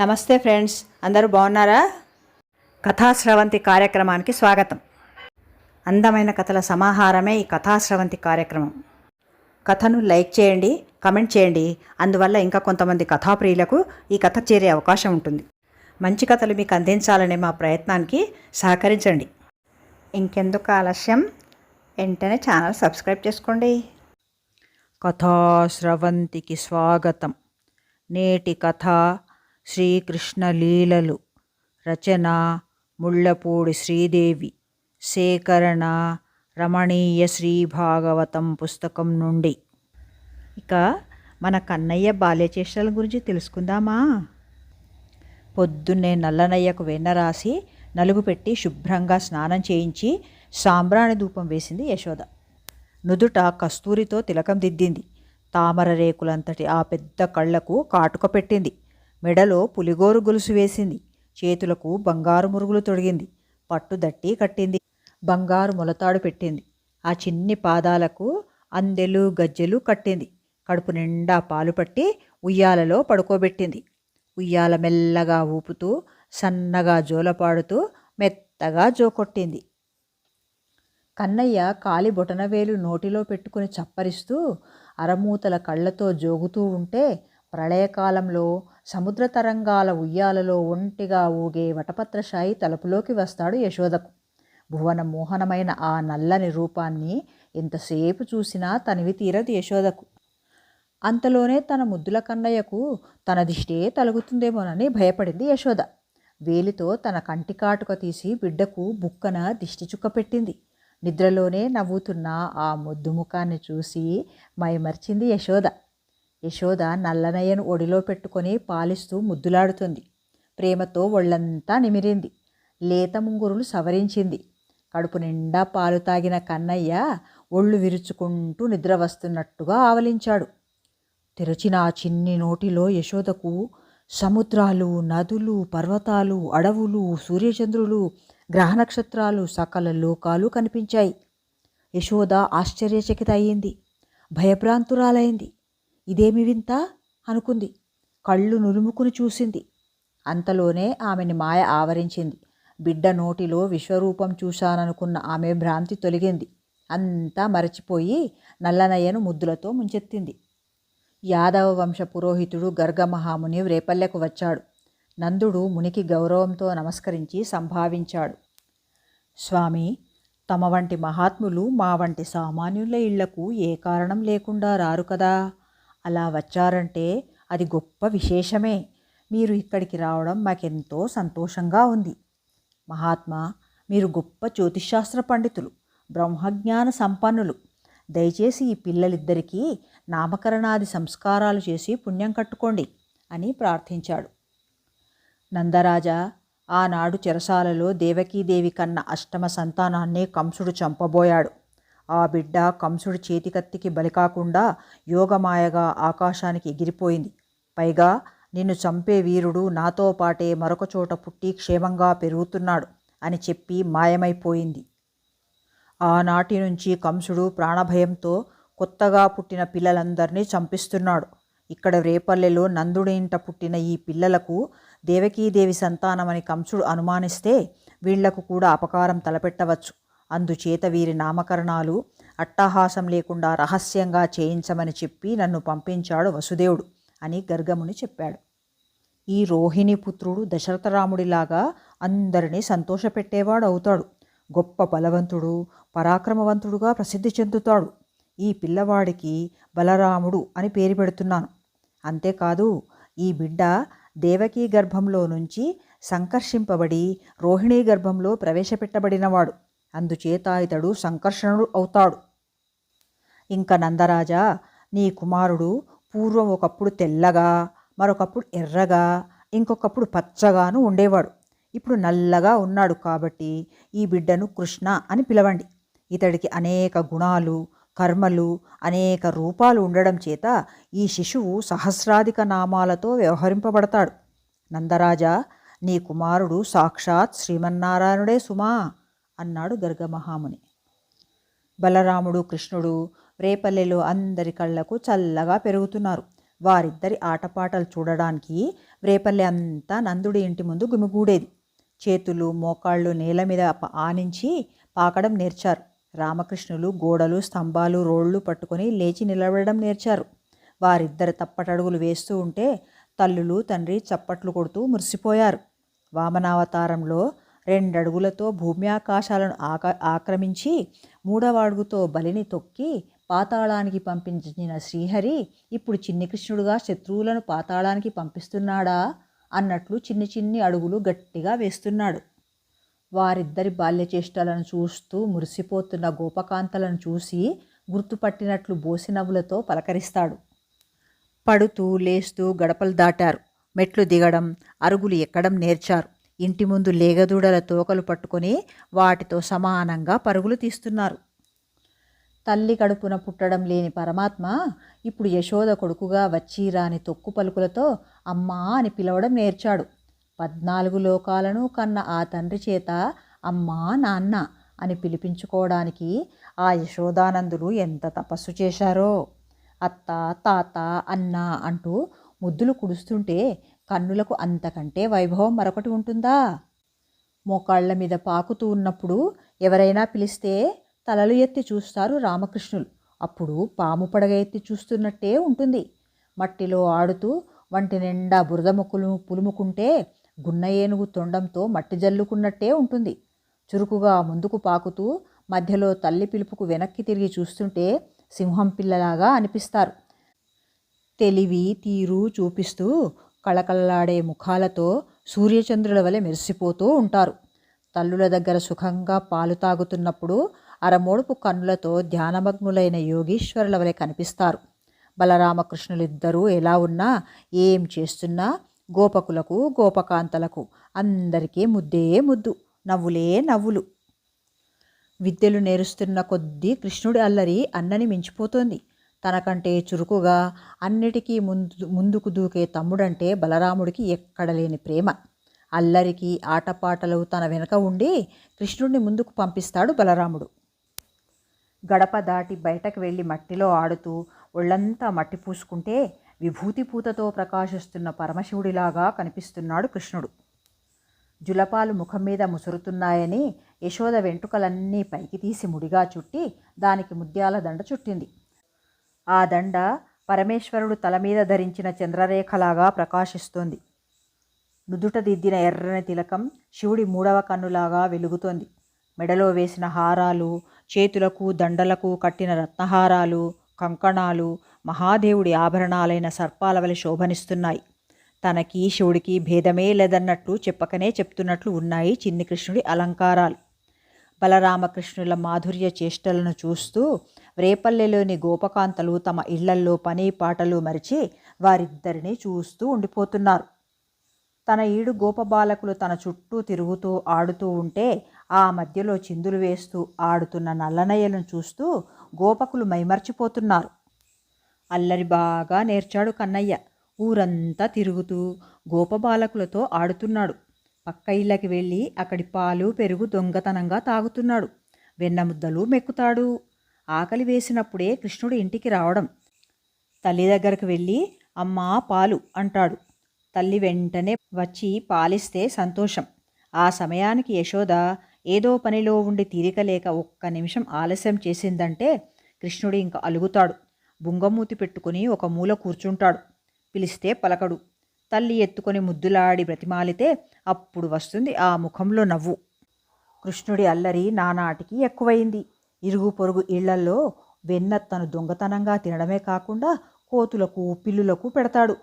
నమస్తే ఫ్రెండ్స్. అందరూ బాగున్నారా? కథాశ్రవంతి కార్యక్రమానికి స్వాగతం. అందమైన కథల సమాహారమే ఈ కథాశ్రవంతి కార్యక్రమం. కథను లైక్ చేయండి కమెంట్ చేయండి. అందువల్ల ఇంకా కొంతమంది కథాప్రియులకు ఈ కథ చేరే అవకాశం ఉంటుంది. మంచి కథలు మీకు అందించాలనే మా ప్రయత్నానికి సహకరించండి. ఇంకెందుకు ఆలస్యం? వెంటనే ఛానల్ సబ్స్క్రైబ్ చేసుకోండి. కథాశ్రవంతికి స్వాగతం. నేటి కథ శ్రీకృష్ణ లీలలు. రచన ముళ్ళపూడి శ్రీదేవి. సేకరణ రమణీయ శ్రీ భాగవతం పుస్తకం నుండి. ఇక మన కన్నయ్య బాల్యచేష్టల గురించి తెలుసుకుందామా? పొద్దున్నే నల్లనయ్యకు వెన్న రాసి నలుగు పెట్టి శుభ్రంగా స్నానం చేయించి సాంబ్రాణి ధూపం వేసింది యశోద. నుదుట కస్తూరితో తిలకం దిద్దింది. తామర రేకులంతటి ఆ పెద్ద కళ్ళకు కాటుక పెట్టింది. మెడలో పులిగోరు గొలుసు వేసింది. చేతులకు బంగారు మురుగులు తొడిగింది. పట్టు దట్టి కట్టింది. బంగారు మొలతాడు పెట్టింది. ఆ చిన్ని పాదాలకు అందెలు గజ్జెలు కట్టింది. కడుపు నిండా పాలు పట్టి ఉయ్యాలలో పడుకోబెట్టింది. ఉయ్యాల మెల్లగా ఊపుతూ సన్నగా జోలపాడుతూ మెత్తగా జోకొట్టింది. కన్నయ్య కాలి బొటనవేలు నోటిలో పెట్టుకుని చప్పరిస్తూ అరమూతల కళ్ళతో జోగుతూ ఉంటే ప్రళయకాలంలో సముద్ర తరంగాల ఉయ్యాలలో ఒంటిగా ఊగే వటపత్రశాయి తలుపులోకి వస్తాడు యశోదకు. భువన మోహనమైన ఆ నల్లని రూపాన్ని ఎంతసేపు చూసినా తనివి తీరదు యశోదకు. అంతలోనే తన ముద్దుల కన్నయ్యకు తన దిష్టే తలుగుతుందేమోనని భయపడింది యశోద. వేలితో తన కంటి కాటుక తీసి బిడ్డకు బుక్కన దిష్టి చుక్క పెట్టింది. నిద్రలోనే నవ్వుతున్న ఆ ముద్దు ముఖాన్ని చూసి మైమర్చింది యశోద. యశోద నల్లనయ్యను ఒడిలో పెట్టుకొని పాలిస్తూ ముద్దులాడుతుంది. ప్రేమతో ఒళ్ళంతా నిమిరింది. లేత ముంగురులు సవరించింది. కడుపు నిండా పాలు తాగిన కన్నయ్య ఒళ్ళు విరుచుకుంటూ నిద్ర వస్తున్నట్టుగా ఆవలించాడు. తెరచిన ఆ చిన్ని నోటిలో యశోదకు సముద్రాలు నదులు పర్వతాలు అడవులు సూర్యచంద్రులు గ్రహ నక్షత్రాలు సకల లోకాలు కనిపించాయి. యశోద ఆశ్చర్యచకిత అయ్యింది భయభ్రాంతురాలైంది. ఇదేమి వింత? అనుకుంది. కళ్ళు నులుముకుని చూసింది. అంతలోనే ఆమెని మాయ ఆవరించింది. బిడ్డ నోటిలో విశ్వరూపం చూశాననుకున్న ఆమె భ్రాంతి తొలగింది. అంతా మరచిపోయి నల్లనయ్యను ముద్దులతో ముంచెత్తింది. యాదవ వంశ పురోహితుడు గర్గమహాముని రేపల్లెకు వచ్చాడు. నందుడు మునికి గౌరవంతో నమస్కరించి సంభావించాడు. స్వామి తమ వంటి మహాత్ములు మా వంటి సామాన్యుల ఇళ్ళకు ఏ కారణం లేకుండా రారు కదా? అలా వచ్చారంటే అది గొప్ప విశేషమే. మీరు ఇక్కడికి రావడం మాకెంతో సంతోషంగా ఉంది. మహాత్మా మీరు గొప్ప జ్యోతిశాస్త్ర పండితులు బ్రహ్మజ్ఞాన సంపన్నులు. దయచేసి ఈ పిల్లలిద్దరికీ నామకరణాది సంస్కారాలు చేసి పుణ్యం కట్టుకోండి అని ప్రార్థించాడు. నందరాజా ఆనాడు చెరసాలలో దేవకీదేవి కన్న అష్టమ సంతానాన్ని కంసుడు చంపబోయాడు. ఆ బిడ్డ కంసుడి చేతికత్తికి బలికాకుండా యోగమాయగా ఆకాశానికి ఎగిరిపోయింది. పైగా నిన్ను చంపే వీరుడు నాతో పాటే మరొక చోట పుట్టి క్షేమంగా పెరుగుతున్నాడు అని చెప్పి మాయమైపోయింది. ఆనాటి నుంచి కంసుడు ప్రాణభయంతో కొత్తగా పుట్టిన పిల్లలందరినీ చంపిస్తున్నాడు. ఇక్కడ రేపల్లెలో నందుడి ఇంట పుట్టిన ఈ పిల్లలకు దేవకీదేవి సంతానమని కంసుడు అనుమానిస్తే వీళ్ళకు కూడా అపకారం తలపెట్టవచ్చు. అందుచేత వీరి నామకరణాలు అట్టహాసం లేకుండా రహస్యంగా చేయించమని చెప్పి నన్ను పంపించాడు వసుదేవుడు అని గర్గముని చెప్పాడు. ఈ రోహిణి పుత్రుడు దశరథరాముడిలాగా అందరినీ సంతోషపెట్టేవాడు అవుతాడు. గొప్ప బలవంతుడు పరాక్రమవంతుడుగా ప్రసిద్ధి చెందుతాడు. ఈ పిల్లవాడికి బలరాముడు అని పేరు పెడుతున్నాను. అంతేకాదు ఈ బిడ్డ దేవకీ గర్భంలో నుంచి సంకర్షింపబడి రోహిణీ గర్భంలో ప్రవేశపెట్టబడినవాడు. అందుచేత ఇతడు సంకర్షణుడు అవుతాడు. ఇంకా నందరాజా నీ కుమారుడు పూర్వం ఒకప్పుడు తెల్లగా మరొకప్పుడు ఎర్రగా ఇంకొకప్పుడు పచ్చగాను ఉండేవాడు. ఇప్పుడు నల్లగా ఉన్నాడు కాబట్టి ఈ బిడ్డను కృష్ణ అని పిలవండి. ఇతడికి అనేక గుణాలు కర్మలు అనేక రూపాలు ఉండడం చేత ఈ శిశువు సహస్రాధిక నామాలతో వ్యవహరింపబడతాడు. నందరాజా నీ కుమారుడు సాక్షాత్ శ్రీమన్నారాయణుడే సుమా. అన్నాడు గర్గమహాముని బలరాముడు కృష్ణుడు రేపల్లెలో అందరి కళ్ళకు చల్లగా పెరుగుతున్నారు. వారిద్దరి ఆటపాటలు చూడడానికి రేపల్లె అంతా నందుడి ఇంటి ముందు గుమిగూడేది. చేతులు మోకాళ్ళు నేల మీద ఆనించి పాకడం నేర్చారు. రామకృష్ణులు గోడలు స్తంభాలు రోళ్ళు పట్టుకొని లేచి నిలబడడం నేర్చారు. వారిద్దరు తప్పటడుగులు వేస్తూ ఉంటే తల్లులు తండ్రి చప్పట్లు కొడుతూ మురిసిపోయారు. వామనావతారంలో రెండడుగులతో భూమి ఆకాశాలను ఆక ఆక్రమించి మూడవ అడుగుతో బలిని తొక్కి పాతాళానికి పంపించిన శ్రీహరి ఇప్పుడు చిన్ని కృష్ణుడుగా శత్రువులను పాతాళానికి పంపిస్తున్నాడా? అన్నట్లు చిన్ని చిన్ని అడుగులు గట్టిగా వేస్తున్నాడు. వారిద్దరి బాల్యచేష్టలను చూస్తూ మురిసిపోతున్న గోపకాంతలను చూసి గుర్తుపట్టినట్లు బోసినవ్వులతో పలకరిస్తాడు. పడుతూ లేస్తూ గడపలు దాటారు. మెట్లు దిగడం అరుగులు ఎక్కడం నేర్చారు. ఇంటి ముందు లేగదూడల తోకలు పట్టుకొని వాటితో సమానంగా పరుగులు తీస్తున్నారు. తల్లి కడుపున పుట్టడం లేని పరమాత్మ ఇప్పుడు యశోద కొడుకుగా వచ్చి రాని తొక్కు పలుకులతో అమ్మా అని పిలవడం నేర్చాడు. పద్నాలుగు లోకాలను కన్న ఆ తండ్రి చేత అమ్మా నాన్న అని పిలిపించుకోవడానికి ఆ యశోదానందులు ఎంత తపస్సు చేశారో. అత్త తాత అన్న అంటూ ముద్దులు కుడుస్తుంటే కన్నులకు అంతకంటే వైభవం మరొకటి ఉంటుందా? మోకాళ్ళ మీద పాకుతూ ఉన్నప్పుడు ఎవరైనా పిలిస్తే తలలు ఎత్తి చూస్తారు రామకృష్ణులు. అప్పుడు పాము పడగ ఎత్తి చూస్తున్నట్టే ఉంటుంది. మట్టిలో ఆడుతూ వంటి నిండా బురద ముక్కులు పులుముకుంటే గున్న ఏనుగు తొండంతో మట్టి జల్లుకున్నట్టే ఉంటుంది. చురుకుగా ముందుకు పాకుతూ మధ్యలో తల్లి పిలుపుకు వెనక్కి తిరిగి చూస్తుంటే సింహం పిల్లలాగా అనిపిస్తారు. తెలివి తీరు చూపిస్తూ కళకళలాడే ముఖాలతో సూర్యచంద్రుల వలె మెరిసిపోతూ ఉంటారు. తల్లుల దగ్గర సుఖంగా పాలు తాగుతున్నప్పుడు అరమోడుపు కన్నులతో ధ్యానమగ్నులైన యోగీశ్వరుల వలె కనిపిస్తారు. బలరామకృష్ణులిద్దరూ ఎలా ఉన్నా ఏం చేస్తున్నా గోపకులకు గోపకాంతలకు అందరికీ ముద్దే ముద్దు నవ్వులే నవ్వులు. విద్యలు నేరుస్తున్న కొద్దీ కృష్ణుడి అల్లరి అన్నని మించిపోతోంది. తనకంటే చురుకుగా అన్నిటికీ ముందు ముందుకు దూకే తమ్ముడంటే బలరాముడికి ఎక్కడ లేని ప్రేమ. అల్లరికి ఆటపాటలు తన వెనుక ఉండి కృష్ణుడిని ముందుకు పంపిస్తాడు బలరాముడు. గడప దాటి బయటకు వెళ్ళి మట్టిలో ఆడుతూ ఒళ్ళంతా మట్టి పూసుకుంటే విభూతి పూతతో ప్రకాశిస్తున్న పరమశివుడిలాగా కనిపిస్తున్నాడు కృష్ణుడు. జులపాలు ముఖం మీద ముసురుతున్నాయని యశోద వెంట్రుకలన్నీ పైకి తీసి ముడిగా చుట్టి దానికి ముత్యాల దండ చుట్టింది. ఆ దండ పరమేశ్వరుడు తల మీద ధరించిన చంద్రరేఖలాగా ప్రకాశిస్తోంది. నుదుట దిద్దిన ఎర్రని తిలకం శివుడి మూడవ కన్నులాగా వెలుగుతోంది. మెడలో వేసిన హారాలు చేతులకు దండలకు కట్టిన రత్నహారాలు కంకణాలు మహాదేవుడి ఆభరణాలైన సర్పాల వలె శోభనిస్తున్నాయి. తనకి శివుడికి భేదమే లేదన్నట్లు చెప్పకనే చెప్తున్నట్లు ఉన్నాయి చిన్ని కృష్ణుడి అలంకారాలు. బలరామకృష్ణుల మాధుర్య చేష్టలను చూస్తూ రేపల్లెలోని గోపకాంతలు తమ ఇళ్ళల్లో పని పాటలు మరిచి వారిద్దరినీ చూస్తూ ఉండిపోతున్నారు. తన ఈడు గోపబాలకులు తన చుట్టూ తిరుగుతూ ఆడుతూ ఉంటే ఆ మధ్యలో చిందులు వేస్తూ ఆడుతున్న నల్లనయ్యలను చూస్తూ గోపకులు మైమర్చిపోతున్నారు. అల్లరి బాగా నేర్చాడు కన్నయ్య. ఊరంతా తిరుగుతూ గోపబాలకులతో ఆడుతున్నాడు. పక్క ఇళ్ళకి వెళ్ళి అక్కడి పాలు పెరుగు దొంగతనంగా తాగుతున్నాడు. వెన్న ముద్దలు మెక్కుతాడు. ఆకలి వేసినప్పుడే కృష్ణుడు ఇంటికి రావడం. తల్లి దగ్గరకు వెళ్ళి అమ్మా పాలు అంటాడు. తల్లి వెంటనే వచ్చి పాలిస్తే సంతోషం. ఆ సమయానికి యశోద ఏదో పనిలో ఉండి తీరిక లేక ఒక్క నిమిషం ఆలస్యం చేసిందంటే కృష్ణుడు ఇంక అలుగుతాడు. బుంగమూతి పెట్టుకుని ఒక మూల కూర్చుంటాడు. పిలిస్తే పలకడు. తల్లి ఎత్తుకొని ముద్దులాడి బ్రతిమాలితే అప్పుడు వస్తుంది ఆ ముఖంలో నవ్వు. కృష్ణుడి అల్లరి నానాటికి ఎక్కువైంది. ఇరుగు పొరుగు ఇళ్ళల్లో వెన్న తను దొంగతనంగా తినడమే కాకుండా కోతులకు పిల్లులకు పెడతాడు.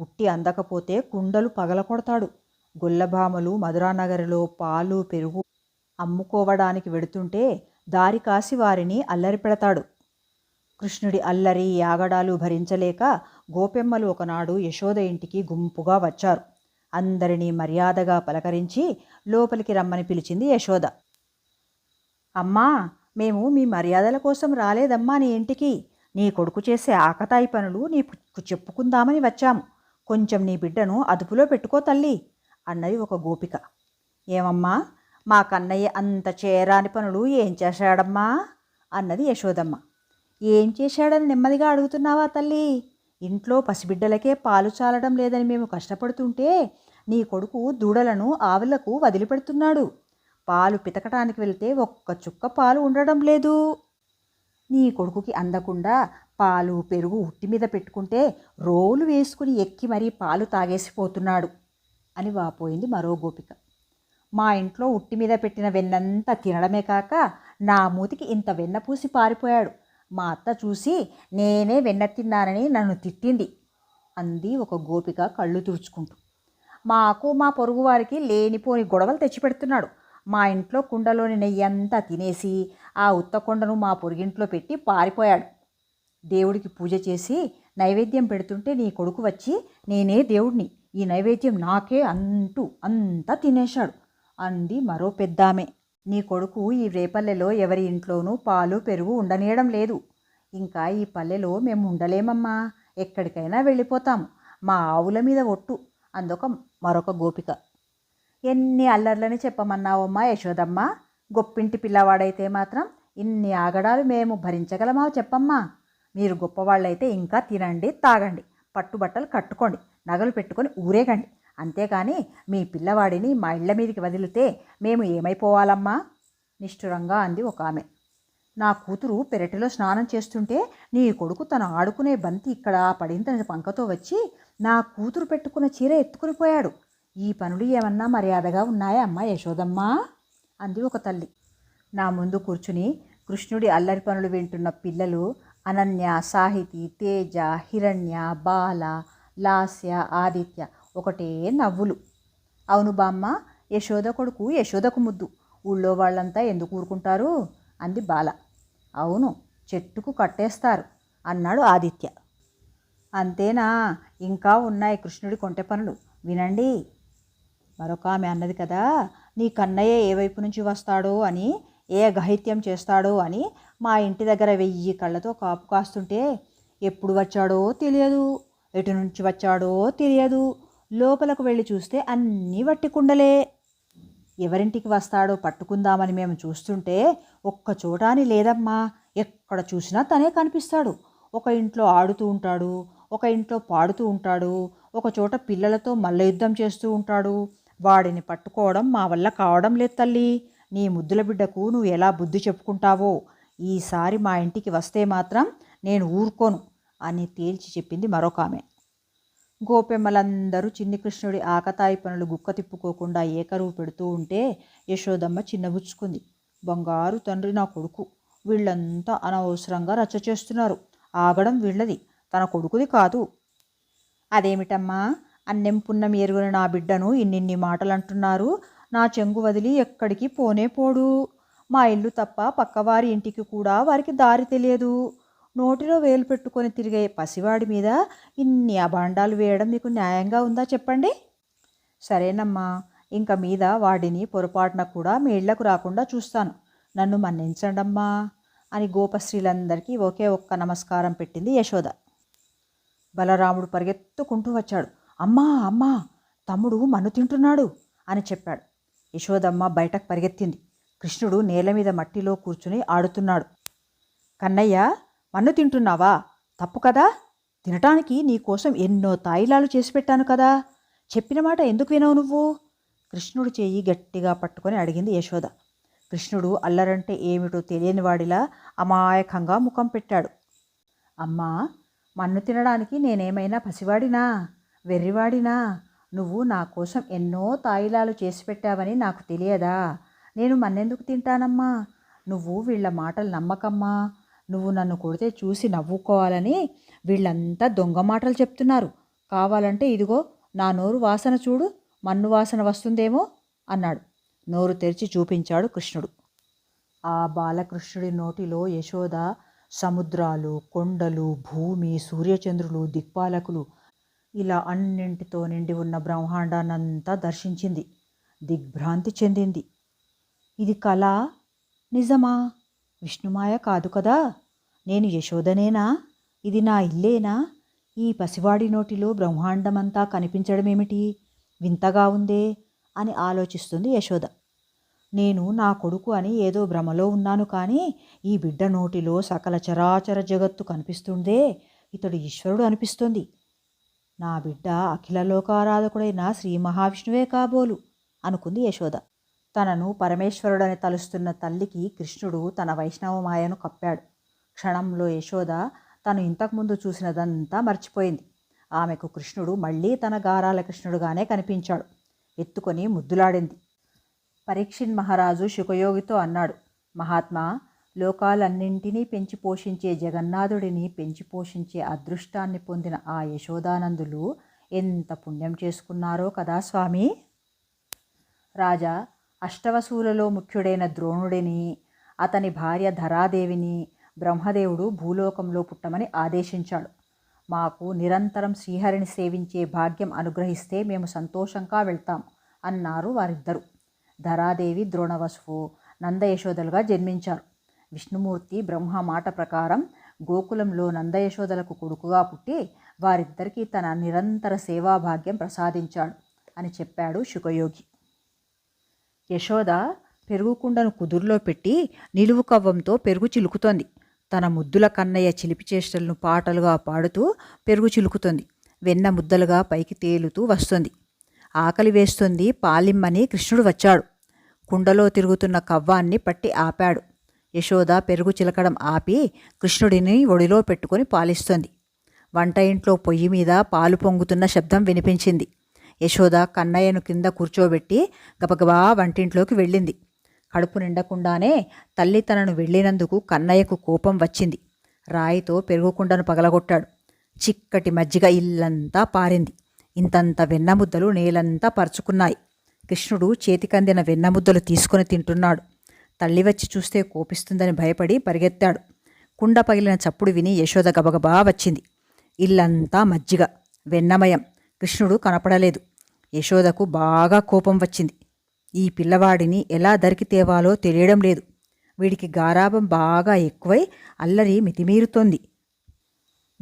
ఉట్టి అందకపోతే కుండలు పగలకొడతాడు. గొల్లభామలు మధురానగరిలో పాలు పెరుగు అమ్ముకోవడానికి వెడుతుంటే దారి కాసి వారిని అల్లరి పెడతాడు. కృష్ణుడి అల్లరి యాగడాలు భరించలేక గోపెమ్మలు ఒకనాడు యశోద ఇంటికి గుంపుగా వచ్చారు. అందరినీ మర్యాదగా పలకరించి లోపలికి రమ్మని పిలిచింది యశోద. అమ్మా మేము మీ మర్యాదల కోసం రాలేదమ్మా నీ ఇంటికి. నీ కొడుకు చేసే ఆకతాయి పనులు నీకు చెప్పుకుందామని వచ్చాము కొంచెం నీ బిడ్డను అదుపులో పెట్టుకో తల్లి అన్నది ఒక గోపిక. ఏమమ్మా మా కన్నయ్య అంత చేరాని పనులు ఏం చేశాడమ్మా? అన్నది యశోదమ్మ. ఏం చేశాడని నెమ్మదిగా అడుగుతున్నావా తల్లి? ఇంట్లో పసిబిడ్డలకే పాలు చాలడం లేదని మేము కష్టపడుతుంటే నీ కొడుకు దూడలను ఆవులకు వదిలిపెడుతున్నాడు. పాలు పితకటానికి వెళ్తే ఒక్క చుక్క పాలు ఉండడం లేదు. నీ కొడుకుకి అందకుండా పాలు పెరుగు ఉట్టి మీద పెట్టుకుంటే రోలు వేసుకుని ఎక్కి మరీ పాలు తాగేసిపోతున్నాడు అని వాపోయింది మరో గోపిక. మా ఇంట్లో ఉట్టి మీద పెట్టిన వెన్నంతా తినడమే కాక నా మూతికి ఇంత వెన్న పూసి పారిపోయాడు. మా అత్త చూసి నేనే వెన్న తిన్నానని నన్ను తిట్టింది అంది ఒక గోపిక కళ్ళు తుడుచుకుంటూ. మాకు మా పొరుగువారికి లేనిపోని గొడవలు తెచ్చిపెడుతున్నాడు. మా ఇంట్లో కుండలోని నెయ్యి అంతా తినేసి ఆ ఉత్తకొండను మా పొరిగింట్లో పెట్టి పారిపోయాడు. దేవుడికి పూజ చేసి నైవేద్యం పెడుతుంటే నీ కొడుకు వచ్చి నేనే దేవుడిని ఈ నైవేద్యం నాకే అంటూ అంతా తినేశాడు అంది మరో పెద్దామె. నీ కొడుకు ఈ రేపల్లెలో ఎవరి ఇంట్లోనూ పాలు పెరుగు ఉండనీయడం లేదు. ఇంకా ఈ పల్లెలో మేము ఉండలేమమ్మా ఎక్కడికైనా వెళ్ళిపోతాం. మా ఆవుల మీద ఒట్టు అందొక మరొక గోపిక. ఎన్ని అల్లర్లని చెప్పమన్నావమ్మా యశోదమ్మ? గొప్పింటి పిల్లవాడైతే మాత్రం ఇన్ని ఆగడాలు మేము భరించగలమా చెప్పమ్మా? మీరు గొప్పవాళ్ళైతే ఇంకా తినండి తాగండి పట్టుబట్టలు కట్టుకోండి నగలు పెట్టుకొని ఊరేగండి. అంతేకాని మీ పిల్లవాడిని మా ఇళ్ళ మీదకి వదిలితే మేము ఏమైపోవాలమ్మా? నిష్ఠురంగా అంది ఒక ఆమె. నా కూతురు పెరటిలో స్నానం చేస్తుంటే నీ కొడుకు తను ఆడుకునే బంతి ఇక్కడ పడిందని పంకతో వచ్చి నా కూతురు పెట్టుకున్న చీర ఎత్తుకుని పోయాడు. ఈ పనులు ఏమన్నా మర్యాదగా ఉన్నాయా అమ్మా యశోదమ్మా? అంది ఒక తల్లి. నా ముందు కూర్చుని కృష్ణుడి అల్లరి పనులు వింటున్న పిల్లలు అనన్య సాహితి తేజ హిరణ్య బాల లాస్య ఆదిత్య ఒకటే నవ్వులు. అవును బామ్మ యశోద కొడుకు యశోదకు ముద్దు. ఊళ్ళో వాళ్ళంతా ఎందుకు ఊరుకుంటారు? అంది బాల. అవును చెట్టుకు కట్టేస్తారు అన్నాడు ఆదిత్య. అంతేనా? ఇంకా ఉన్నాయి కృష్ణుడి కొంటె పనులు. వినండి. మరొక ఆమె అన్నది కదా నీ కన్నయ్య ఏ వైపు నుంచి వస్తాడో అని ఏ గహిత్యం చేస్తాడో అని మా ఇంటి దగ్గర వెయ్యి కళ్ళతో కాపు కాస్తుంటే ఎప్పుడు వచ్చాడో తెలియదు ఎటు నుంచి వచ్చాడో తెలియదు. లోపలకు వెళ్ళి చూస్తే అన్నీ వట్టి కుండలే. ఎవరింటికి వస్తాడో పట్టుకుందామని మేము చూస్తుంటే ఒక్క చోటాని లేదమ్మా ఎక్కడ చూసినా తనే కనిపిస్తాడు. ఒక ఇంట్లో ఆడుతూ ఉంటాడు ఒక ఇంట్లో పాడుతూ ఉంటాడు ఒక చోట పిల్లలతో మల్ల యుద్ధం చేస్తూ ఉంటాడు వాడిని పట్టుకోవడం మా వల్ల కావడం లేదు తల్లి. నీ ముద్దుల బిడ్డకు నువ్వు ఎలా బుద్ధి చెప్పుకుంటావో ఈసారి మా ఇంటికి వస్తే మాత్రం నేను ఊరుకోను అని తేల్చి చెప్పింది మరొక ఆమె గోపెమ్మలందరూ చిన్ని కృష్ణుడి ఆకతాయి పనులు గుక్క తిప్పుకోకుండా ఏకరువు పెడుతూ ఉంటే యశోదమ్మ చిన్నబుచ్చుకుంది. బంగారు తండ్రి నా కొడుకు. వీళ్ళంతా అనవసరంగా రచ్చ చేస్తున్నారు. ఆగడం వీళ్ళది. తన కొడుకుది కాదు. అదేమిటమ్మా? అన్నెంపున్నం ఎరుగున నా బిడ్డను ఇన్నిన్ని మాటలు అంటున్నారు నా చెంగు వదిలి ఎక్కడికి పోనే పోడు. మా ఇల్లు తప్ప పక్కవారి ఇంటికి కూడా వారికి దారి తెలియదు. నోటిలో వేలు పెట్టుకొని తిరిగే పసివాడి మీద ఇన్ని అభాండాలు వేయడం మీకు న్యాయంగా ఉందా చెప్పండి? సరేనమ్మా. ఇంక మీద వాడిని పొరపాటున కూడా మీ ఇళ్ళకు రాకుండా చూస్తాను. నన్ను మన్నించండమ్మా అని గోపశ్రీలందరికీ ఒకే ఒక్క నమస్కారం పెట్టింది యశోద. బలరాముడు పరిగెత్తుకుంటూ వచ్చాడు. అమ్మా అమ్మా తమ్ముడు మన్ను తింటున్నాడు అని చెప్పాడు. యశోదమ్మ బయటకు పరిగెత్తింది. కృష్ణుడు నేల మీద మట్టిలో కూర్చుని ఆడుతున్నాడు. కన్నయ్య మన్ను తింటున్నావా? తప్పు కదా? తినటానికి నీకోసం ఎన్నో తాయిలాలు చేసి పెట్టాను కదా. చెప్పిన మాట ఎందుకు వినవు నువ్వు? కృష్ణుడు చేయి గట్టిగా పట్టుకొని అడిగింది యశోద. కృష్ణుడు అల్లరంటే ఏమిటో తెలియని వాడిలా అమాయకంగా ముఖం పెట్టాడు. అమ్మా మన్ను తినడానికి నేనేమైనా పసివాడినా? వెర్రివాడినా నువ్వు నా కోసం ఎన్నో తాయిలాలు చేసి పెట్టావని నాకు తెలియదా? నేను మన్నెందుకు తింటానమ్మా? నువ్వు వీళ్ళ మాటలు నమ్మకమ్మా. నువ్వు నన్ను కొడితే చూసి నవ్వుకోవాలని వీళ్ళంతా దొంగ మాటలు చెప్తున్నారు. కావాలంటే ఇదిగో నా నోరు వాసన చూడు మన్ను వాసన వస్తుందేమో అన్నాడు. నోరు తెరిచి చూపించాడు కృష్ణుడు. ఆ బాలకృష్ణుడి నోటిలో యశోద సముద్రాలు కొండలు భూమి సూర్యచంద్రులు దిక్పాలకులు ఇలా అన్నింటితో నిండి ఉన్న బ్రహ్మాండాన్నంతా దర్శించింది. దిగ్భ్రాంతి చెందింది. ఇది కళ? నిజమా? విష్ణుమాయ కాదు కదా? నేను యశోదనేనా? ఇది నా ఇల్లేనా? ఈ పసివాడి నోటిలో బ్రహ్మాండమంతా కనిపించడమేమిటి? వింతగా ఉందే అని ఆలోచిస్తుంది యశోద. నేను నా కొడుకు అని ఏదో భ్రమలో ఉన్నాను కానీ ఈ బిడ్డ నోటిలో సకల చరాచర జగత్తు కనిపిస్తుందే. ఇతడు ఈశ్వరుడు అనిపిస్తుంది. నా బిడ్డ అఖిల లోకారాధకుడైన శ్రీ మహావిష్ణువే కాబోలు అనుకుంది యశోద. తనను పరమేశ్వరుడని తలుస్తున్న తల్లికి కృష్ణుడు తన వైష్ణవ మాయను కప్పాడు. క్షణంలో యశోద తను ఇంతకుముందు చూసినదంతా మర్చిపోయింది. ఆమెకు కృష్ణుడు మళ్ళీ తన గారాల కృష్ణుడుగానే కనిపించాడు. ఎత్తుకొని ముద్దులాడింది. పరీక్షిన్ మహారాజు శుకయోగితో అన్నాడు మహాత్మా లోకాలన్నింటినీ పెంచి పోషించే జగన్నాథుడిని పెంచి పోషించే అదృష్టాన్ని పొందిన ఆ యశోదానందులు ఎంత పుణ్యం చేసుకున్నారో కదా స్వామి. రాజా అష్టవసూలలో ముఖ్యుడైన ద్రోణుడిని అతని భార్య ధరాదేవిని బ్రహ్మదేవుడు భూలోకంలో పుట్టమని ఆదేశించాడు. మాకు నిరంతరం శ్రీహరిని సేవించే భాగ్యం అనుగ్రహిస్తే మేము సంతోషంగా వెళ్తాం అన్నారు వారిద్దరు. ధరాదేవి ద్రోణవసువు నందయశోదలుగా జన్మించారు. విష్ణుమూర్తి బ్రహ్మ మాట ప్రకారం గోకులంలో నందయశోదలకు కొడుకుగా పుట్టి వారిద్దరికీ తన నిరంతర సేవాభాగ్యం ప్రసాదించాడు అని చెప్పాడు శుకయోగి యశోద పెరుగు కుండను కుదురులో పెట్టి నిలువు కవ్వంతో పెరుగు చిలుకుతోంది. తన ముద్దుల కన్నయ్య చిలిపి చేష్టలను పాటలుగా పాడుతూ పెరుగు చిలుకుతుంది. వెన్న ముద్దలుగా పైకి తేలుతూ వస్తుంది. ఆకలి వేస్తుంది పాలిమ్మని కృష్ణుడు వచ్చాడు. కుండలో తిరుగుతున్న కవ్వాన్ని పట్టి ఆపాడు. యశోద పెరుగు చిలకడం ఆపి కృష్ణుడిని ఒడిలో పెట్టుకొని పాలిస్తోంది. వంట ఇంట్లో పొయ్యి మీద పాలు పొంగుతున్న శబ్దం వినిపించింది. యశోద కన్నయ్యను కింద కూర్చోబెట్టి గబగబా వంటింట్లోకి వెళ్ళింది. కడుపు నిండకుండానే తల్లి తనను వెళ్ళినందుకు కన్నయ్యకు కోపం వచ్చింది. రాయితో పెరుగుకుండను పగలగొట్టాడు. చిక్కటి మజ్జిగ ఇల్లంతా పారింది. ఇంతంత వెన్నముద్దలు నేలంతా పరుచుకున్నాయి. కృష్ణుడు చేతికందిన వెన్నముద్దలు తీసుకొని తింటున్నాడు. తల్లి వచ్చి చూస్తే కోపిస్తుందని భయపడి పరిగెత్తాడు. కుండ పగిలిన చప్పుడు విని యశోద గబగబా వచ్చింది. ఇల్లంతా మజ్జిగ వెన్నమయం. కృష్ణుడు కనపడలేదు. యశోదకు బాగా కోపం వచ్చింది. ఈ పిల్లవాడిని ఎలా దరికి తేవాలో తెలియడం లేదు. వీడికి గారాభం బాగా ఎక్కువై అల్లరి మితిమీరుతోంది.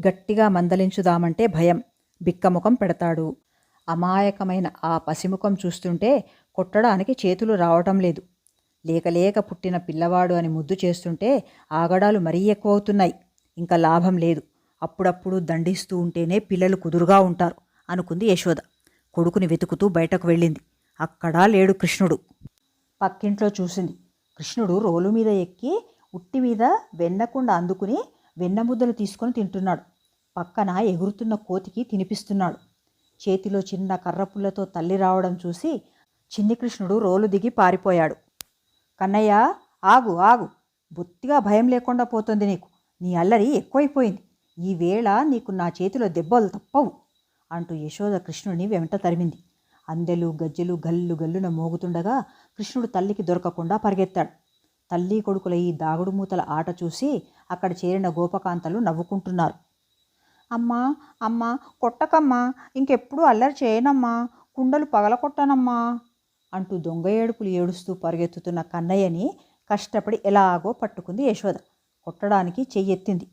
గట్టిగా మందలించుదామంటే భయం. బిక్కముఖం పెడతాడు. అమాయకమైన ఆ పసిముఖం చూస్తుంటే కొట్టడానికి చేతులు రావటం లేదు. లేకలేక పుట్టిన పిల్లవాడు అని ముద్దు చేస్తుంటే ఆగడాలు మరీ ఎక్కువవుతున్నాయి. ఇంకా లాభం లేదు. అప్పుడప్పుడు దండిస్తూ ఉంటేనే పిల్లలు కుదురుగా ఉంటారు అనుకుంది యశోద. కొడుకుని వెతుకుతూ బయటకు వెళ్ళింది. అక్కడా లేడు కృష్ణుడు. పక్కింట్లో చూసింది. కృష్ణుడు రోలు మీద ఎక్కి ఉట్టి మీద వెన్నకుండా అందుకుని వెన్నముద్దలు తీసుకొని తింటున్నాడు. పక్కన ఎగురుతున్న కోతికి తినిపిస్తున్నాడు. చేతిలో చిన్న కర్రపుల్లతో తల్లి రావడం చూసి చిన్ని కృష్ణుడు రోలు దిగి పారిపోయాడు. కన్నయ్య ఆగు ఆగు. బొత్తిగా భయం లేకుండా పోతుంది నీకు. నీ అల్లరి ఎక్కువైపోయింది. ఈ వేళ నీకు నా చేతిలో దెబ్బలు తప్పవు అంటూ యశోద కృష్ణుడిని వెంట తరిమింది. అందెలు గజ్జెలు గల్లు గల్లున మోగుతుండగా కృష్ణుడు తల్లికి దొరకకుండా పరిగెత్తాడు. తల్లి కొడుకుల ఈ దాగుడు మూతల ఆట చూసి అక్కడ చేరిన గోపకాంతలు నవ్వుకుంటున్నారు. అమ్మా అమ్మా కొట్టకమ్మా. ఇంకెప్పుడు అల్లరి చేయనమ్మా. కుండలు పగలకొట్టనమ్మా. అంటూ దొంగ ఏడుపులు ఏడుస్తూ పరిగెత్తుతున్న కన్నయ్యని కష్టపడి ఎలాగో పట్టుకుంది యశోద. కొట్టడానికి చెయ్యెత్తింది.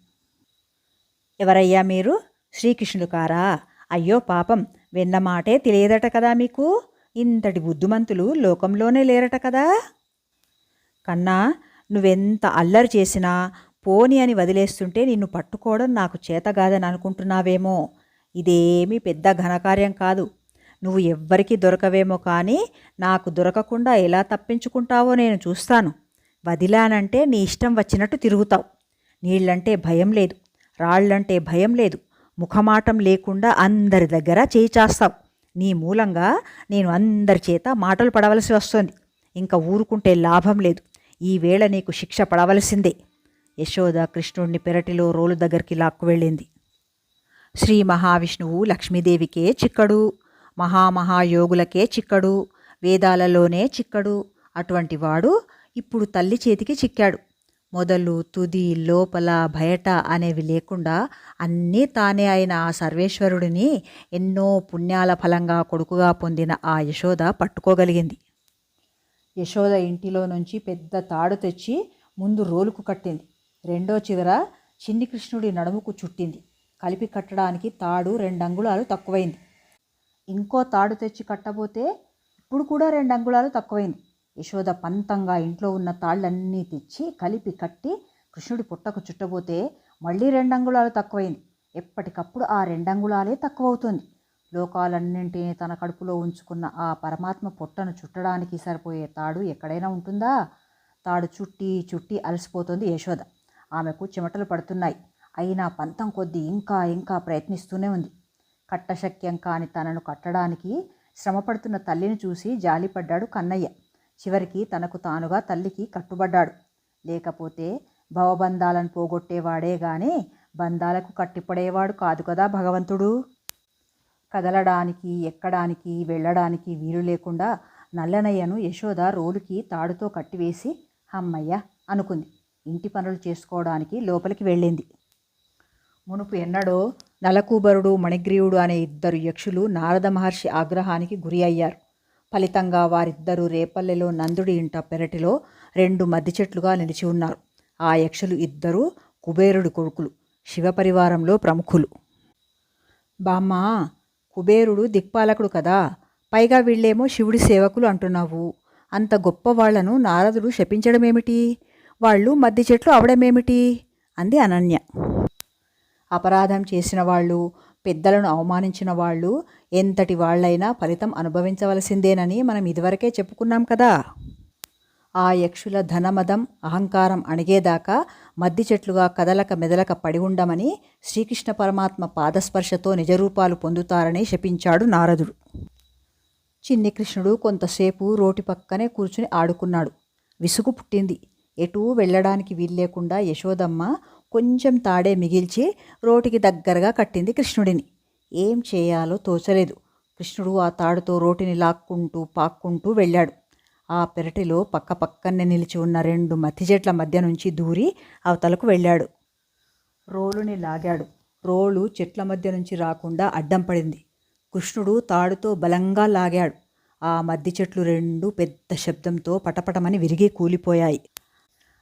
ఎవరయ్యా మీరు? శ్రీకృష్ణుడు కారా? అయ్యో పాపం విన్నమాటే తెలియదట కదా మీకు? ఇంతటి బుద్ధిమంతులు లోకంలోనే లేరట కదా? కన్నా నువ్వెంత అల్లరి చేసినా పోని అని వదిలేస్తుంటే నిన్ను పట్టుకోవడం నాకు చేతగాదని అనుకుంటున్నావేమో? ఇదేమీ పెద్ద ఘనకార్యం కాదు. నువ్వు ఎవ్వరికీ దొరకవేమో కానీ నాకు దొరకకుండా ఎలా తప్పించుకుంటావో నేను చూస్తాను. వదిలానంటే నీ ఇష్టం వచ్చినట్టు తిరుగుతావు. నీళ్ళంటే భయం లేదు. రాళ్ళంటే భయం లేదు. ముఖమాటం లేకుండా అందరి దగ్గర చేయి చేస్తావు. నీ మూలంగా నేను అందరి చేత మాటలు పడవలసి వస్తుంది. ఇంకా ఊరుకుంటే లాభం లేదు. ఈ వేళ నీకు శిక్ష పడవలసిందే. యశోద కృష్ణుడిని పెరటిలో రోలు దగ్గరికి లాక్కు వెళ్ళింది. శ్రీ మహావిష్ణువు లక్ష్మీదేవికే చిక్కడు. మహామహాయోగులకే చిక్కడు వేదాలలోనే చిక్కడు అటువంటి వాడు ఇప్పుడు తల్లి చేతికి చిక్కాడు. మొదలు తుది లోపల బయట అనేవి లేకుండా అన్నీ తానే అయిన ఆ సర్వేశ్వరుడిని ఎన్నో పుణ్యాల ఫలంగా కొడుకుగా పొందిన ఆ యశోద పట్టుకోగలిగింది. యశోద ఇంటిలో నుంచి పెద్ద తాడు తెచ్చి ముందు రోలుకు కట్టింది. రెండో చివర చిన్ని కృష్ణుడి నడుముకు చుట్టింది. కలిపి కట్టడానికి తాడు రెండు అంగుళాలు తక్కువైంది. ఇంకో తాడు తెచ్చి కట్టబోతే ఇప్పుడు కూడా రెండు అంగుళాలు తక్కువైంది. యశోద పంతంగా ఇంట్లో ఉన్న తాళ్ళన్నీ తెచ్చి కలిపి కట్టి కృష్ణుడి పుట్టకు చుట్టబోతే మళ్ళీ రెండు అంగుళాలు తక్కువైంది. ఎప్పటికప్పుడు ఆ రెండంగుళాలే తక్కువవుతుంది. లోకాలన్నింటినీ తన కడుపులో ఉంచుకున్న ఆ పరమాత్మ పొట్టను చుట్టడానికి సరిపోయే తాడు ఎక్కడైనా ఉంటుందా? తాడు చుట్టి చుట్టి అలసిపోతుంది యశోద. ఆమెకు చెమటలు పడుతున్నాయి. అయినా పంతం కొద్దీ ఇంకా ఇంకా ప్రయత్నిస్తూనే ఉంది. కట్టశక్యం కాని తనను కట్టడానికి శ్రమపడుతున్న తల్లిని చూసి జాలిపడ్డాడు కన్నయ్య. చివరికి తనకు తానుగా తల్లికి కట్టుబడ్డాడు. లేకపోతే భవబంధాలను పోగొట్టేవాడే గాని బంధాలకు కట్టిపడేవాడు కాదు కదా భగవంతుడు. కదలడానికి ఎక్కడానికి వెళ్ళడానికి వీలు లేకుండా నల్లనయ్యను యశోద రోలుకి తాడుతో కట్టివేసి హమ్మయ్య అనుకుంది. ఇంటి పనులు చేసుకోవడానికి లోపలికి వెళ్ళింది. మునుపు ఎన్నడో నలకూబరుడు మణిగ్రీవుడు అనే ఇద్దరు యక్షులు నారద మహర్షి ఆగ్రహానికి గురి అయ్యారు. ఫలితంగా వారిద్దరూ రేపల్లెలో నందుడి ఇంట పెరటిలో రెండు మద్ది చెట్లుగా నిలిచి ఉన్నారు. ఆ యక్షులు ఇద్దరూ కుబేరుడి కొడుకులు శివపరివారంలో ప్రముఖులు. బామ్మా కుబేరుడు దిక్పాలకుడు కదా పైగా వీళ్ళేమో శివుడి సేవకులు అంటున్నావు. అంత గొప్ప వాళ్ళను నారదుడు శపించడమేమిటి? వాళ్ళు మద్ది చెట్లు అవడమేమిటి? అంది అనన్య. అపరాధం చేసిన వాళ్ళు పెద్దలను అవమానించిన వాళ్ళు ఎంతటి వాళ్ళైనా ఫలితం అనుభవించవలసిందేనని మనం ఇదివరకే చెప్పుకున్నాం కదా. ఆ యక్షుల ధనమదం అహంకారం అణిగేదాకా మద్ది చెట్లుగా కదలక మెదలక పడి ఉండమని శ్రీకృష్ణ పరమాత్మ పాదస్పర్శతో నిజరూపాలు పొందుతారని శపించాడు నారదుడు. చిన్ని కృష్ణుడు కొంతసేపు రోటి పక్కనే కూర్చుని ఆడుకున్నాడు. విసుగు పుట్టింది. ఎటూ వెళ్ళడానికి వీల్లేకుండా యశోదమ్మ కొంచెం తాడే మిగిల్చి రోటికి దగ్గరగా కట్టింది కృష్ణుడిని. ఏం చేయాలో తోచలేదు. కృష్ణుడు ఆ తాడుతో రోటిని లాక్కుంటూ పాక్కుంటూ వెళ్ళాడు. ఆ పెరటిలో పక్క పక్కనే నిలిచి ఉన్న రెండు మత్తి చెట్ల మధ్య నుంచి దూరి అవతలకు వెళ్ళాడు. రోలుని లాగాడు. రోలు చెట్ల మధ్య నుంచి రాకుండా అడ్డం పడింది. కృష్ణుడు తాడుతో బలంగా లాగాడు. ఆ మద్ది చెట్లు రెండు పెద్ద శబ్దంతో పటపటమని విరిగి కూలిపోయాయి.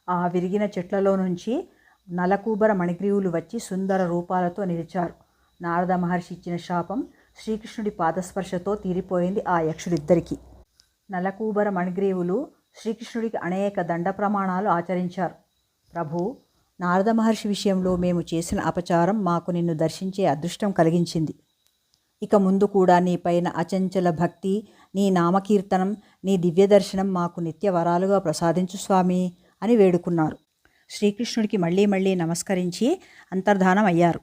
ఆ విరిగిన చెట్లలో నుంచి నలకూబర మణిగ్రీవులు వచ్చి సుందర రూపాలతో నిలిచారు. నారద మహర్షి ఇచ్చిన శాపం శ్రీకృష్ణుడి పాదస్పర్శతో తీరిపోయింది ఆ యక్షుడిద్దరికీ. నలకూబర మణిగ్రీవులు శ్రీకృష్ణుడికి అనేక దండ ప్రమాణాలు ఆచరించారు. ప్రభు నారద మహర్షి విషయంలో మేము చేసిన అపచారం మాకు నిన్ను దర్శించే అదృష్టం కలిగించింది. ఇక ముందు కూడా నీ పైన అచంచల భక్తి నీ నామకీర్తనం నీ దివ్య దర్శనం మాకు నిత్య వరాలుగా ప్రసాదించు స్వామి అని వేడుకున్నారు. శ్రీకృష్ణుడికి మళ్ళీ మళ్ళీ నమస్కరించి అంతర్ధానం అయ్యారు.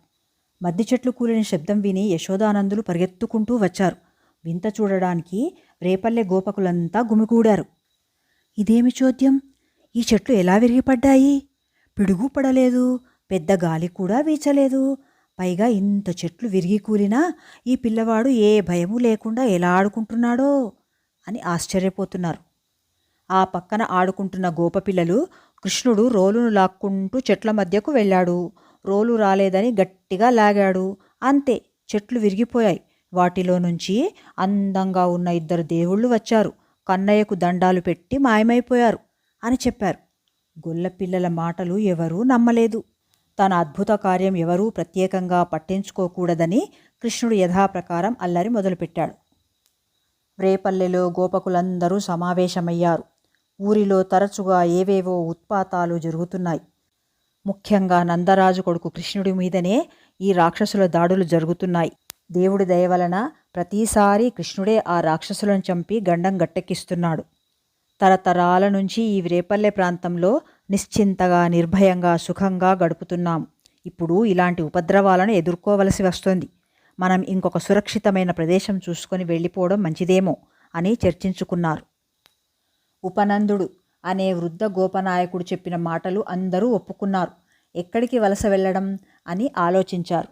మద్ది చెట్లు కూలిన శబ్దం విని యశోదానందులు పరిగెత్తుకుంటూ వచ్చారు. వింత చూడడానికి రేపల్లె గోపకులంతా గుమిగూడారు. ఇదేమి చోద్యం? ఈ చెట్లు ఎలా విరిగిపడ్డాయి? పిడుగు పడలేదు పెద్ద గాలి కూడా వీచలేదు. పైగా ఇంత చెట్లు విరిగి కూలినా ఈ పిల్లవాడు ఏ భయము లేకుండా ఎలా ఆడుకుంటున్నాడో అని ఆశ్చర్యపోతున్నారు. ఆ పక్కన ఆడుకుంటున్న గోపపిల్లలు కృష్ణుడు రోలును లాక్కుంటూ చెట్ల మధ్యకు వెళ్ళాడు. రోలు రాలేదని గట్టిగా లాగాడు. అంతే చెట్లు విరిగిపోయాయి. వాటిలో నుంచి అందంగా ఉన్న ఇద్దరు దేవుళ్ళు వచ్చారు. కన్నయ్యకు దండాలు పెట్టి మాయమైపోయారు అని చెప్పారు. గొల్లపిల్లల మాటలు ఎవరూ నమ్మలేదు. తన అద్భుత కార్యం ఎవరూ ప్రత్యేకంగా పట్టించుకోకూడదని కృష్ణుడు యథాప్రకారం అల్లరి మొదలుపెట్టాడు. రేపల్లెలో గోపకులందరూ సమావేశమయ్యారు. ఊరిలో తరచుగా ఏవేవో ఉత్పాతాలు జరుగుతున్నాయి. ముఖ్యంగా నందరాజు కొడుకు కృష్ణుడి మీదనే ఈ రాక్షసుల దాడులు జరుగుతున్నాయి. దేవుడి దయవలన ప్రతిసారి కృష్ణుడే ఆ రాక్షసులను చంపి గండం గట్టెక్కిస్తున్నాడు. తరతరాల నుంచి ఈ రేపల్లె ప్రాంతంలో నిశ్చింతగా నిర్భయంగా సుఖంగా గడుపుతున్నాం. ఇప్పుడు ఇలాంటి ఉపద్రవాలను ఎదుర్కోవలసి వస్తుంది. మనం ఇంకొక సురక్షితమైన ప్రదేశం చూసుకొని వెళ్ళిపోవడం మంచిదేమో అని చర్చించుకున్నారు. ఉపనందుడు అనే వృద్ధ గోపనాయకుడు చెప్పిన మాటలు అందరూ ఒప్పుకున్నారు. ఎక్కడికి వలస వెళ్ళడం? అని ఆలోచించారు.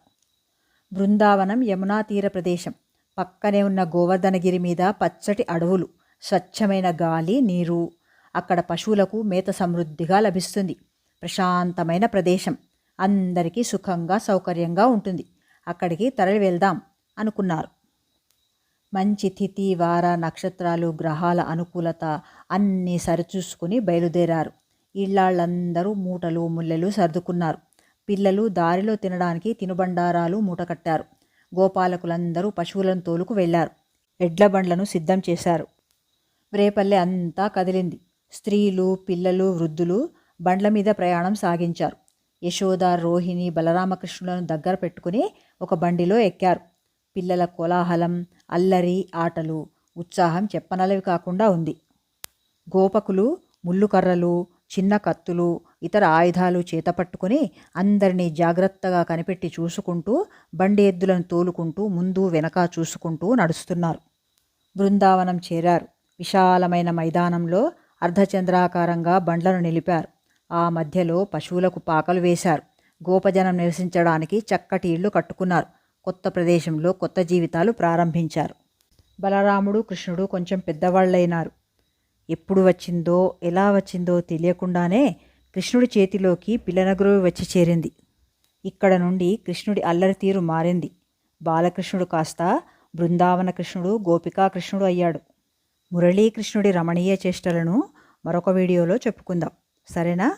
బృందావనం యమునా తీర ప్రదేశం. పక్కనే ఉన్న గోవర్ధనగిరి మీద పచ్చటి అడవులు స్వచ్ఛమైన గాలి నీరు. అక్కడ పశువులకు మేత సమృద్ధిగా లభిస్తుంది. ప్రశాంతమైన ప్రదేశం. అందరికీ సుఖంగా సౌకర్యంగా ఉంటుంది. అక్కడికి తరలి వెళ్దాం అనుకున్నారు. మంచి తిథి వార నక్షత్రాలు గ్రహాల అనుకూలత అన్నీ సరిచూసుకుని బయలుదేరారు. ఇళ్ళాళ్ళందరూ మూటలు ముల్లెలు సర్దుకున్నారు. పిల్లలు దారిలో తినడానికి తినుబండారాలు మూటకట్టారు గోపాలకులందరూ పశువులను తోలుకు వెళ్ళారు ఎడ్ల బండ్లను సిద్ధం చేశారు. రేపల్లె అంతా కదిలింది. స్త్రీలు పిల్లలు వృద్ధులు బండ్ల మీద ప్రయాణం సాగించారు. యశోద రోహిణి బలరామకృష్ణులను దగ్గర పెట్టుకుని ఒక బండిలో ఎక్కారు. పిల్లల కోలాహలం అల్లరి ఆటలు ఉత్సాహం చెప్పనలవి కాకుండా ఉంది. గోపకులు ముళ్ళుకర్రలు చిన్న కత్తులు ఇతర ఆయుధాలు చేతపట్టుకుని అందరినీ జాగ్రత్తగా కనిపెట్టి చూసుకుంటూ బండి ఎద్దులను తోలుకుంటూ ముందు వెనక చూసుకుంటూ నడుస్తున్నారు. బృందావనం చేరారు. విశాలమైన మైదానంలో అర్ధచంద్రాకారంగా బండ్లను నిలిపారు. ఆ మధ్యలో పశువులకు పాకలు వేశారు. గోపజనం నివసించడానికి చక్కటి ఇళ్ళు కట్టుకున్నారు. కొత్త ప్రదేశంలో కొత్త జీవితాలు ప్రారంభించారు. బలరాముడు కృష్ణుడు కొంచెం పెద్దవాళ్ళైనారు. ఎప్పుడు వచ్చిందో ఎలా వచ్చిందో తెలియకుండానే కృష్ణుడి చేతిలోకి పిల్లనగురువు వచ్చి చేరింది. ఇక్కడ నుండి కృష్ణుడి అల్లరి తీరు మారింది. బాలకృష్ణుడు కాస్త బృందావన కృష్ణుడు గోపికా కృష్ణుడు అయ్యాడు. మురళీకృష్ణుడి రమణీయ చేష్టలను మరొక వీడియోలో చెప్పుకుందాం. సరేనా?